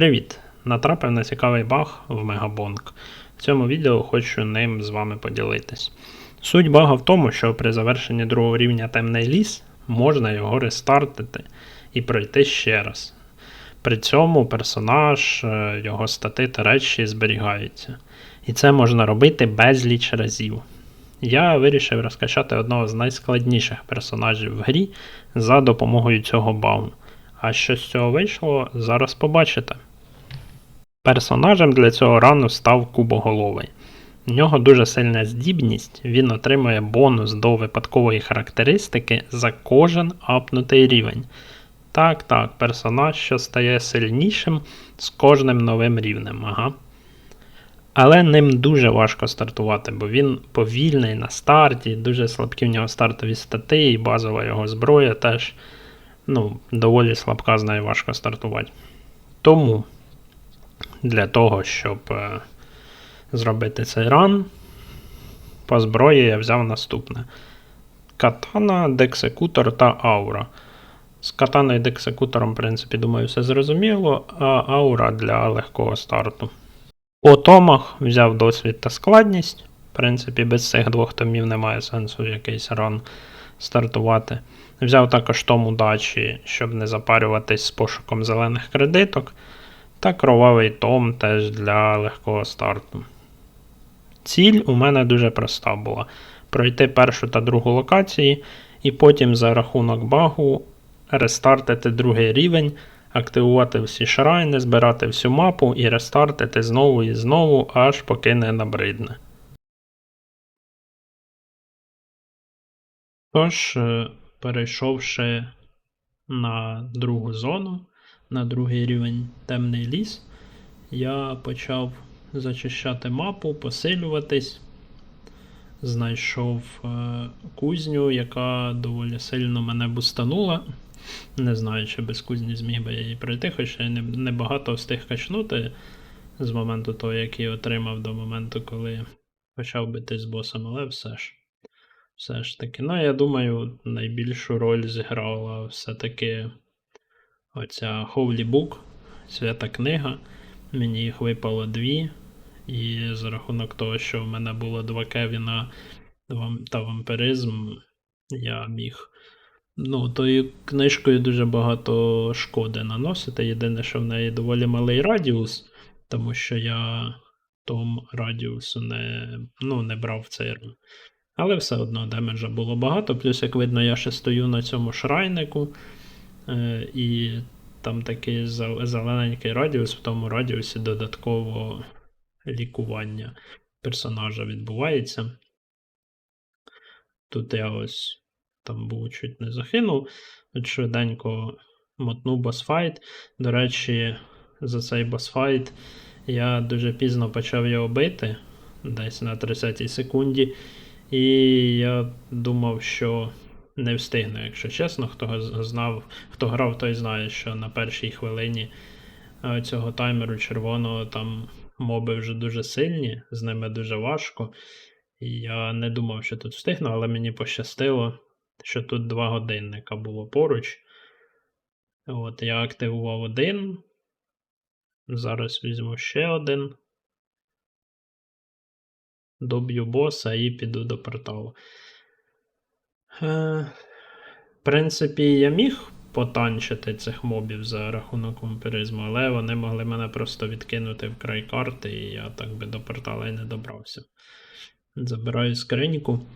Привіт! Натрапив на цікавий баг в Мегабонк. В цьому відео хочу ним з вами поділитись. Суть бага в тому, що при завершенні другого рівня темний ліс можна його рестартити і пройти ще раз. При цьому персонаж, е, його стати та речі зберігаються. І це можна робити безліч разів. Я вирішив розкачати одного з найскладніших персонажів в грі за допомогою цього багу. А що з цього вийшло, зараз побачите. Персонажем для цього рану став Кубоголовий. У нього дуже сильна здібність, він отримує бонус до випадкової характеристики за кожен апнутий рівень. Так, так, персонаж, що стає сильнішим з кожним новим рівнем. Ага. Але ним дуже важко стартувати, бо він повільний на старті, дуже слабкі в нього стартові стати, і базова його зброя теж ну, доволі слабка, з нею важко стартувати. Тому для того, щоб е, зробити цей ран, по зброї я взяв наступне: Катана, дексекутор та аура. З катаною і дексекутором, в принципі, думаю, все зрозуміло, а аура для легкого старту. По томах взяв досвід та складність. В принципі, без цих двох томів немає сенсу якийсь ран стартувати. Взяв також том удачі, щоб не запарюватись з пошуком зелених кредиток. Та кровавий том теж для легкого старту. Ціль у мене дуже проста була: пройти першу та другу локації, і потім за рахунок багу рестартити другий рівень, активувати всі шрайни, збирати всю мапу і рестартити знову і знову, аж поки не набридне. Тож, е, перейшовши на другу зону, на другий рівень темний ліс, я почав зачищати мапу, посилюватись. Знайшов е, кузню, яка доволі сильно мене бустанула. Не знаю, чи без кузні зміг би я її пройти, хоча я небагато встиг качнути з моменту того, як її отримав до моменту, коли почав бити з босом, але все ж. Все ж таки. Ну, я думаю, найбільшу роль зіграла все-таки оця Holy Book, свята книга. Мені їх випало дві. І за рахунок того, що в мене було два Кевіна та вампиризм, я міг. Ну, тою книжкою дуже багато шкоди наносити. Єдине, що в неї доволі малий радіус, тому що я том радіусу не ну, не брав цей. Але все одно демеджа було багато. Плюс, як видно, я ще стою на цьому шрайнику. Е, і там такий зелененький радіус, в тому радіусі додатково лікування персонажа відбувається. Тут я ось там був чуть не загинув. От швиденько мотнув босфайт. До речі, за цей босфайт я дуже пізно почав його бити, десь на 30 й секунді. І я думав, що не встигну, якщо чесно, хто знав, хто грав, той знає, що на першій хвилині е, цього таймеру червоного там моби вже дуже сильні, з ними дуже важко. Я не думав, що тут встигну, але мені пощастило, що тут два годинника було поруч. От Я активував один. Зараз візьму ще один доб'ю боса і піду до порталу. Е, В принципі, я міг потанчити цих мобів за рахунок вампіризму, але вони могли мене просто відкинути в край карти, і я так би до портала і не добрався. Забираю скриньку.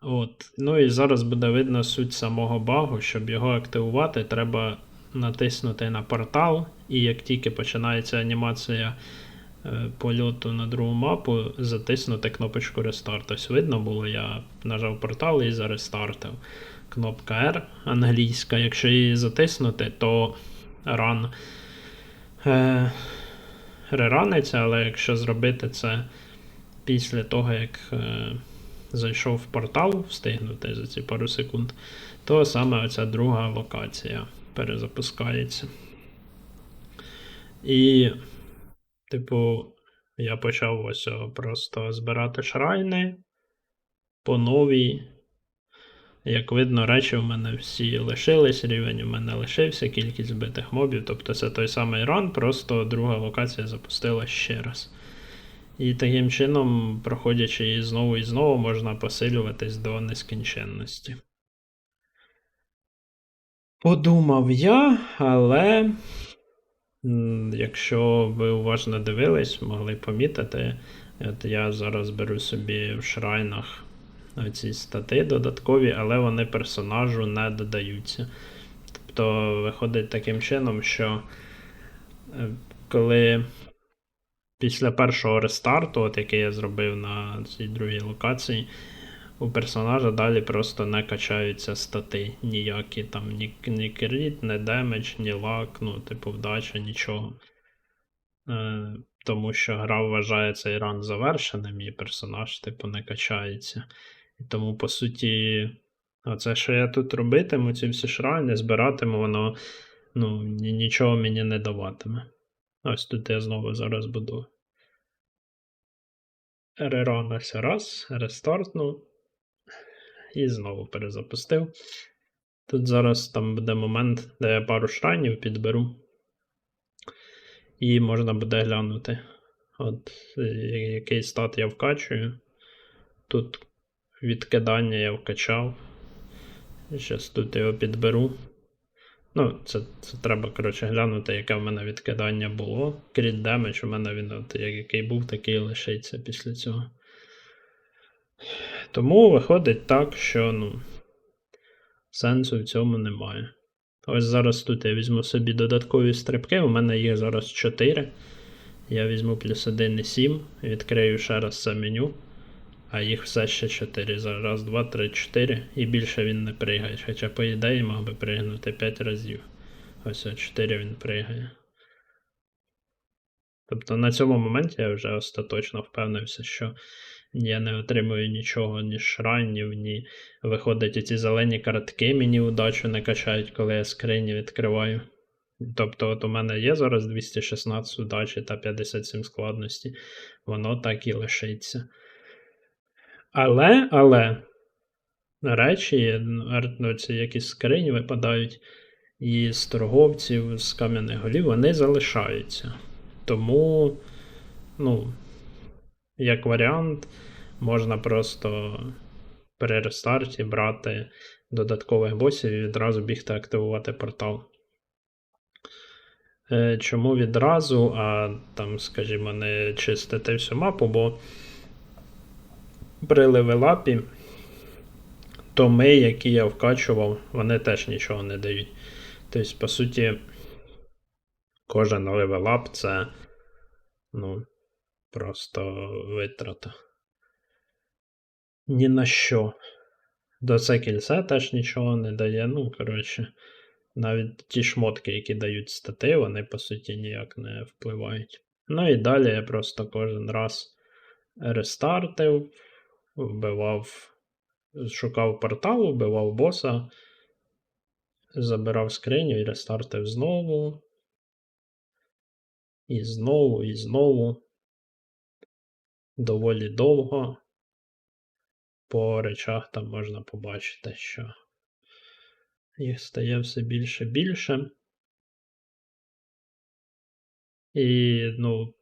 От. Ну і зараз буде видно суть самого багу. Щоб його активувати, треба натиснути на портал, і як тільки починається анімація польоту на другу мапу затиснути кнопочку Restart. Ось видно було, я нажав портал і зарестартив. Кнопка R англійська. Якщо її затиснути, то ран е, рераниться, але якщо зробити це після того, як е, зайшов в портал, встигнути за ці пару секунд, то саме оця друга локація перезапускається. І Типу, я почав ось просто збирати шрайни по новій. Як видно, речі в мене всі лишились, рівень у мене лишився, кількість збитих мобів. Тобто це той самий ран, просто друга локація запустила ще раз. І таким чином, проходячи її знову і знову, можна посилюватись до нескінченності. Подумав я, але якщо ви уважно дивились, могли помітити, от я зараз беру собі в шрайнах ці стати додаткові, але вони персонажу не додаються. Тобто виходить таким чином, що е, коли після першого рестарту, от який я зробив на цій другій локації, у персонажа далі просто не качаються стати ніякі, там ні, ні кріт, ні демедж, ні лак, ну, типу, вдача, нічого. Е, тому що гра вважає цей ран завершеним, і персонаж, типу, не качається. І тому, по суті, оце, що я тут робитиму, ці всі шрайни, збиратиму, воно ну, ні- нічого мені не даватиме. Ось тут я знову зараз буду. Реранився раз, рестартнув. І знову перезапустив. Тут зараз там буде момент, де я пару шрайнів підберу. І можна буде глянути. От е, який стат я вкачую. Тут відкидання я вкачав. Зараз тут його підберу. Ну, це, це треба, коротше, глянути, яке в мене відкидання було. Кріт демедж у мене він, от, який був, такий лишиться після цього. Тому виходить так, що ну, сенсу в цьому немає. Ось зараз тут я візьму собі додаткові стрибки, у мене їх зараз 4. Я візьму плюс 1 і 7, відкрию ще раз це меню, а їх все ще 4. Зараз раз, два, три, 4. І більше він не пригає. Хоча, по ідеї, мав би пригнути 5 разів. Ось 4 він пригає. Тобто на цьому моменті я вже остаточно впевнився, що я не отримую нічого, ні шрайнів, ні виходить ці зелені картки мені удачу не качають, коли я скрині відкриваю. Тобто, от у мене є зараз 216 удачі та 57 складності, воно так і лишиться. Але, але, речі, ну, ці якісь скрині випадають і з торговців, з кам'яних голів, вони залишаються. Тому, ну, як варіант, можна просто при рестарті брати додаткових босів і відразу бігти активувати портал. Е, Чому відразу, а там, скажімо, не чистити всю мапу, бо при левелапі томи, які я вкачував, вони теж нічого не дають. Тобто, по суті, кожен левелап це ну, просто витрата. Ні на що. До це кільце теж нічого не дає. Ну, коротше, навіть ті шмотки, які дають стати, вони по суті ніяк не впливають. Ну і далі я просто кожен раз рестартив, вбивав, шукав портал, вбивав боса, забирав скриню і рестартив знову. І знову, і знову. Доволі довго. По речах там можна побачити, що їх стає все більше більше. І, ну,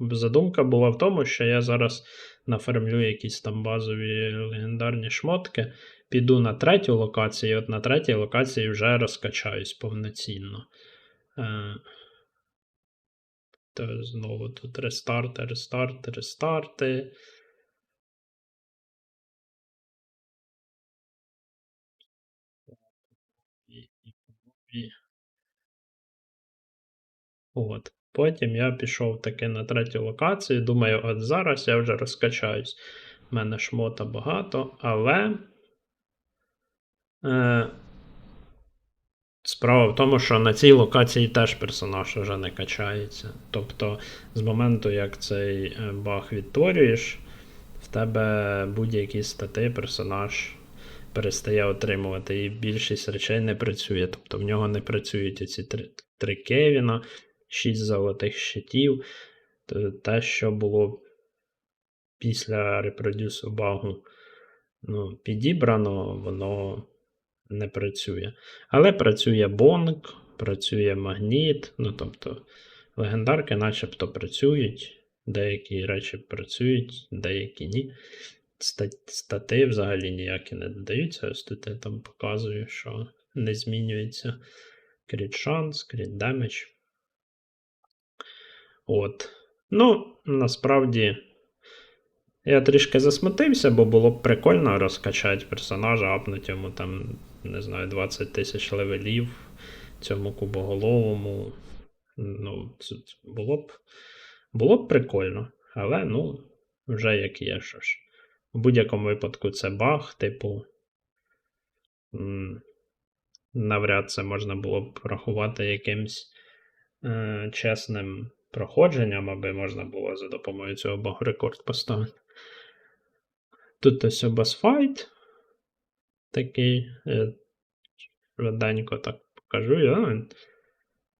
задумка була в тому, що я зараз нафармлю якісь там базові легендарні шмотки, піду на третю локацію, і от на третій локації вже розкачаюсь повноцінно. Е, знову тут рестарти, рестарти, рестарти. От. Потім я пішов таки на третю локацію. Думаю, от зараз я вже розкачаюсь. У мене шмота багато, але. Е, Справа в тому, що на цій локації теж персонаж вже не качається. Тобто, з моменту, як цей е, баг відтворюєш, в тебе будь-які стати персонаж перестає отримувати, і більшість речей не працює. Тобто в нього не працюють ці три, три Кевіна, 6 золотих щитів. Те, що було після репродюсу багу ну, підібрано, воно не працює. Але працює бонк, працює магніт, ну тобто легендарки начебто працюють. Деякі речі працюють, деякі ні. Стати взагалі ніякі не додаються. Ось тут я там показую, що не змінюється кріт шанс, кріт демедж. От. Ну, насправді, я трішки засмутився, бо було б прикольно розкачати персонажа, апнути йому там, не знаю, 20 тисяч левелів, цьому кубоголовому. Ну, це було б, було б прикольно. Але, ну, вже як є, що ж. В будь-якому випадку це баг, типу. Навряд це можна було б рахувати якимсь е, чесним проходженням, аби можна було за допомогою цього багу рекорд поставити. Тут ось босфайт такий. е, Швиденько так покажу. Я.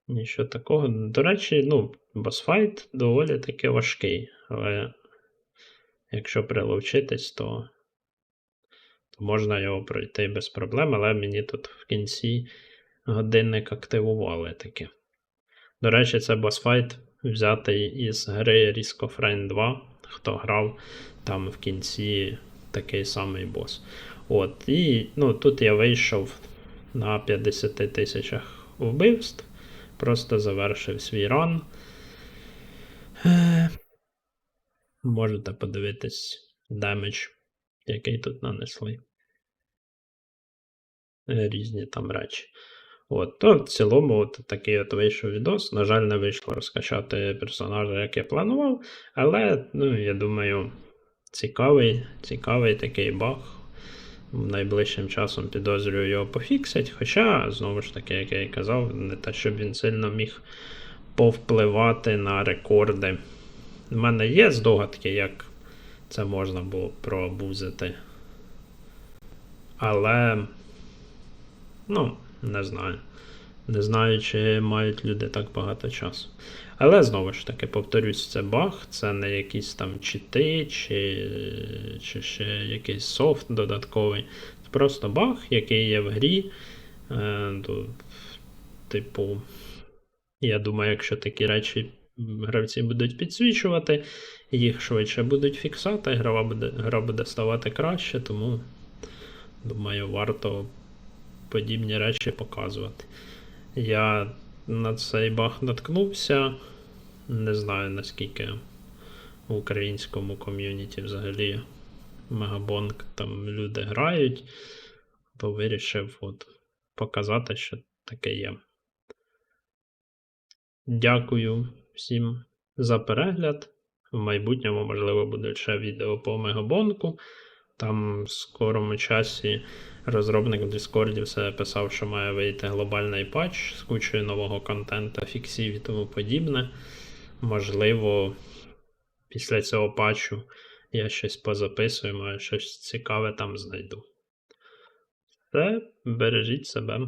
Нічого такого. До речі, ну, босфайт доволі таки важкий, але якщо приловчитись, то, то можна його пройти без проблем, але мені тут в кінці годинник активували таки. До речі, це босфайт взятий із гри Risk of Rain 2. Хто грав, там в кінці такий самий бос. От, і ну, тут я вийшов на 50 тисячах вбивств. Просто завершив свій ран. Е, Можете подивитись демедж, який тут нанесли. Різні там речі. От, то в цілому, от такий от вийшов відос. На жаль, не вийшло розкачати персонажа, як я планував. Але, ну, я думаю, цікавий, цікавий такий баг. Найближчим часом підозрюю його пофіксять. Хоча, знову ж таки, як я і казав, не те, щоб він сильно міг повпливати на рекорди. У мене є здогадки, як це можна було проабузити. Але, ну, не знаю. Не знаю, чи мають люди так багато часу. Але знову ж таки, повторюсь, це баг, це не якісь там чити, чи, чи ще якийсь софт додатковий. Це просто баг, який є в грі. Е, типу, я думаю, якщо такі речі гравці будуть підсвічувати, їх швидше будуть фіксати, гра буде, гра буде ставати краще, тому думаю, варто подібні речі показувати. Я на цей баг наткнувся. Не знаю наскільки в українському ком'юніті взагалі Мегабонк там люди грають, то вирішив от показати, що таке є. Дякую всім за перегляд. В майбутньому, можливо, буде ще відео по Мегабонку. Там в скорому часі розробник в Discord все писав, що має вийти глобальний патч з кучою нового контента, фіксів і тому подібне. Можливо, після цього патчу я щось позаписую, може щось цікаве там знайду. Все, бережіть себе.